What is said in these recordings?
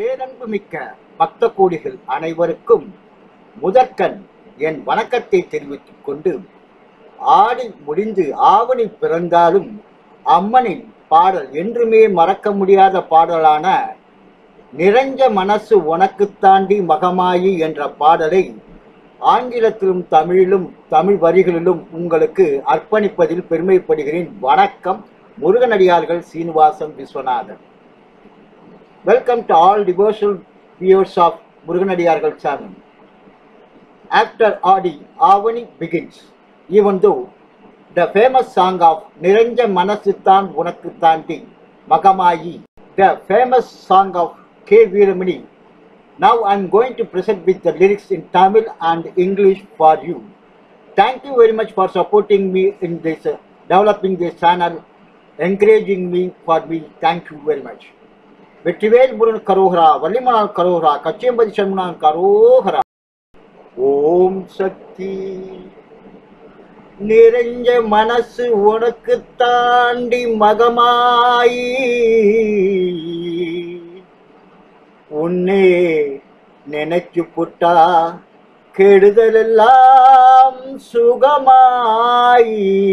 பேரன்பு மிக்க பக்த கோடிகள் அனைவருக்கும் முதற்கண் என் வணக்கத்தை தெரிவித்துக் கொண்டு ஆடி முடிந்து ஆவணி பிறந்தாலும் அம்மனின் பாடல் என்றுமே மறக்க முடியாத பாடலான நிறைஞ்ச மனசு உனக்கு தாண்டி மகமாயி என்ற பாடலை ஆங்கிலத்திலும் தமிழிலும் தமிழ் வரிகளிலும் உங்களுக்கு அர்ப்பணிப்பதில் பெருமைப்படுகிறேன். வணக்கம். முருகனடியார்கள் Srinivasan Viswanathan. Welcome to all devotional viewers of முருகனடியார்கள் channel after Adi, Avani begins. Even though the famous song of Niranja Manasithan Unakku Tandi Magamayi, the famous song of K. Veeramani. Now I'm going to present with the lyrics in Tamil and English for you. Thank you very much for supporting me in this, uh, developing this channel, encouraging me for me. Thank you very much. Vetrivel Murugan கரோகரா வள்ளிமலால் கரோகரா கச்சியம்பதி சண்முனான் கரோகரா. ஓம் சக்தி. நிறைஞ்ச மனசு உனக்கு தாண்டி மகமாயி. உன்னே நினைச்சு புட்டா கெடுதலெல்லாம் சுகமாயி.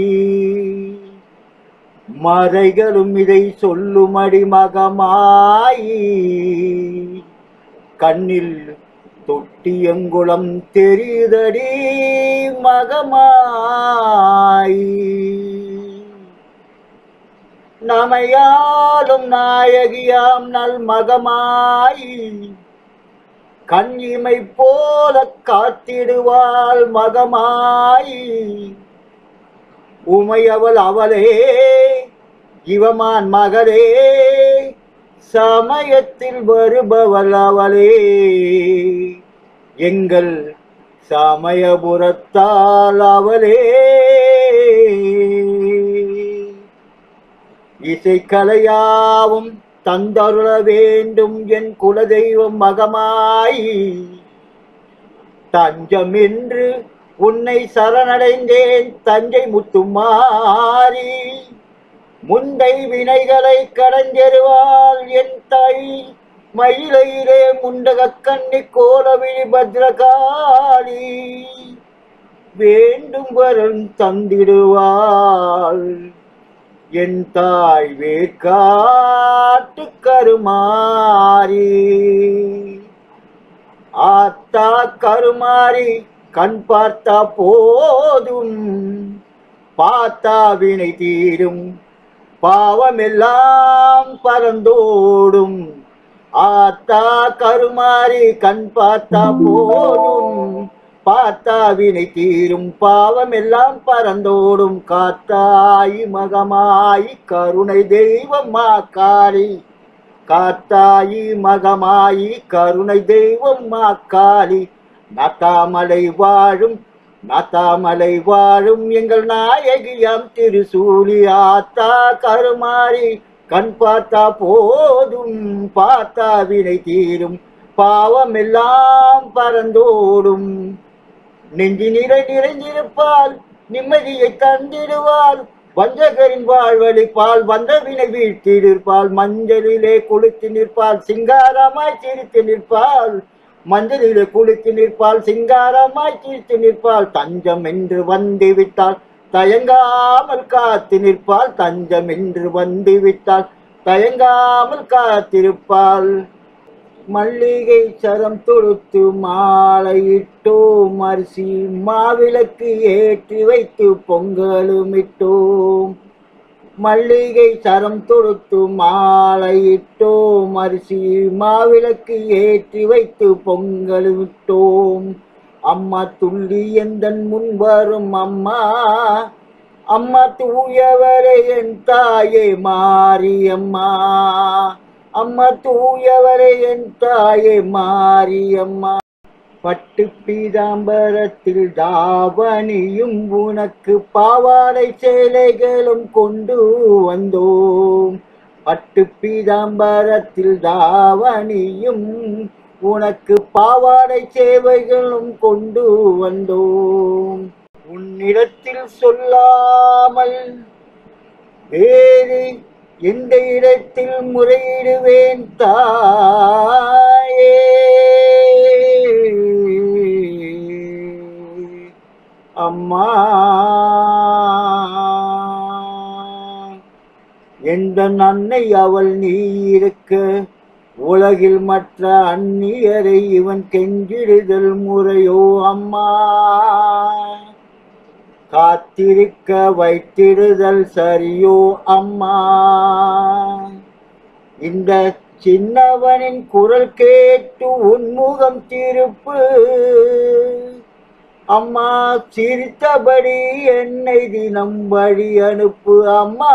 மறைகளும் இதை சொல்லுமடி மகமாயி கண்ணில் தொட்டியங்குளம் தெரியுதடி மகமாயி. நமையாலும் நாயகியாம் நல் மகமாயி. கண்ணிமை போல காத்திடுவாள் மகமாயி. உமையவள் அவளே இவமான் மகளே சமயத்தில் வருபவள் அவளே. எங்கள் சமயபுரத்தால் அவளே. இசைக்கலையாவும் தந்தருள வேண்டும் என் குலதெய்வம் மகமாய். தஞ்சம் என்று உன்னை சரணடைந்தேன் தஞ்சை முத்துமாரி முந்தை வினைகளை கடந்தெருவாள் என் தாய். மயிலையிலே முண்டக கண்ணி கோலவிழி பத்ரகாளி. வேண்டும் வரன் தந்திடுவாள் என் தாய் வேர்க்காட்டு கருமாறி. ஆத்தா கருமாறி கண் பார்த்தா போதும் பார்த்தா வினை தீரும். பாவமெல்லாம் பறந்தோடும் ஆத்தா கருமாறி கண் பார்த்தா போதும் பார்த்தா வினை தீரும். பாவம் எல்லாம் பறந்தோடும் காத்தாய் மகமாய் கருணை தெய்வம்மா காளி காத்தாயி மகமாயி கருணை தெய்வம்மா காளி நத்தாமலை வாழும் நத்தாமலை வாழும் எங்கள் நாயகியாம் திருசூலி ஆத்தா கருமாறி. கண் பார்த்தா போதும் பார்த்தா வினை தீரும் பாவம் எல்லாம் பறந்தோடும். நெஞ்சி நிறை நிறைந்திருப்பால் நிம்மதியை தந்திடுவாள் வஞ்சகரின் வாழ்வழிப்பால் வந்த வினை வீழ்த்தி நிற்பாள் மஞ்சளிலே கொளுத்து நிற்பாள் சிங்காரமாய் சிரித்து நிற்பாள் மஞ்சளிலே குளித்து நிற்பாள் சிங்காரமாய் தீர்த்து நிற்பாள் தஞ்சம் என்று வந்து விட்டாள் தயங்காமல் காத்து நிற்பாள் தஞ்சம் என்று வந்து விட்டாள் தயங்காமல் காத்திருப்பாள். மல்லிகை சரம் தொடுத்து மாலையிட்டோம். அரிசி மாவிளக்கு ஏற்றி வைத்து பொங்கலுமிட்டோம். மல்லிகை சரம் தொடுத்து மாலையிட்டோம். அரிசி மாவிளக்கு ஏற்றி வைத்து பொங்கல் விட்டோம் அம்மா துள்ளி எந்தன் முன் வரும் அம்மா? அம்மா தூயவரே என் தாயே மாரியம்மா. அம்மா தூயவரே என் தாயே மாரியம்மா. பட்டு பீதாம்பரத்தில் தாவணியும் உனக்கு பாவாடை சேலைகளும் கொண்டு வந்தோம். பட்டு பீதாம்பரத்தில் தாவணியும் உனக்கு பாவாடை சேவைகளும் கொண்டு வந்தோம். உன்னிடத்தில் சொல்லாமல் வேறு எந்த இடத்தில் முறையிடுவேன் தாயே. அம்மா. எந்த அன்னை அவள் நீ இருக்க? உலகில் மற்ற அந்நியரை இவன் கெஞ்சிடுதல் முறையோ அம்மா. காத்திருக்க வைத்திடுதல் சரியோ அம்மா. இந்த சின்னவனின் குரல் கேட்டு உன்முகம் திருப்பு. அம்மா சிரித்தபடி என்னை தினம் வழி அனுப்பு அம்மா.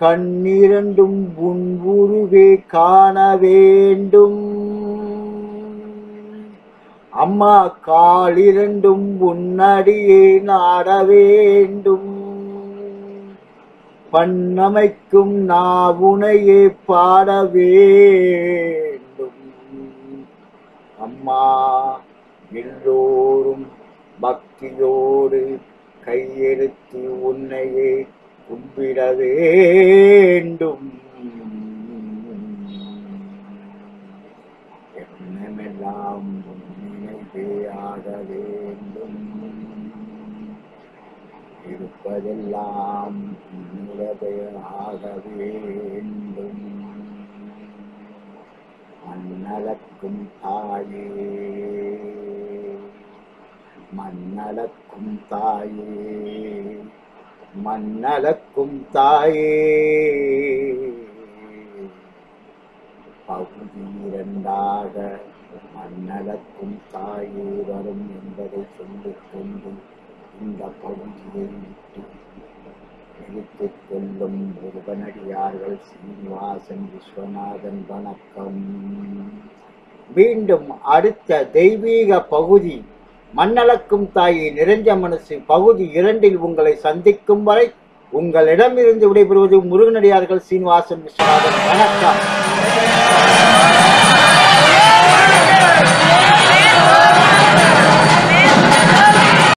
கண்ணிரண்டும் உன் உருவே காண வேண்டும். அம்மா காலிரண்டும் உன்னடியே நாட வேண்டும். பண்ணமைக்கும் நாவுனையே பாட வேண்டும் அம்மா எல்லோரும் பக்தியோடு கையெழுத்து உன்னையே கும்பிட வேண்டும். எண்ணமெல்லாம் நினைவே ஆக வேண்டும். இருப்பதெல்லாம் உன்னுடைய ஆக வேண்டும். மண்ணளக்கும் தாயே. மண்ணளக்கும் தாயே. மண்ணளக்கும் தாயே. பகுதி இரண்டாக மண்ணளக்கும் தாயே வரும் என்பதை சொல்லிக் கொண்டு இந்த பகுதியை விட்டு எடுத்துக் கொள்ளும் சீனிவாசன் விஸ்வநாதன் வணக்கம். மீண்டும் அடுத்த தெய்வீக பகுதி மண்ணளக்கும் தாயை நிறைஞ்ச மனசு பகுதி இரண்டில் உங்களை சந்திக்கும் வரை உங்களிடமிருந்து விடைபெறுவது முருகனடியார்கள் சீனிவாசன் விஸ்வநாதன். வணக்கம்.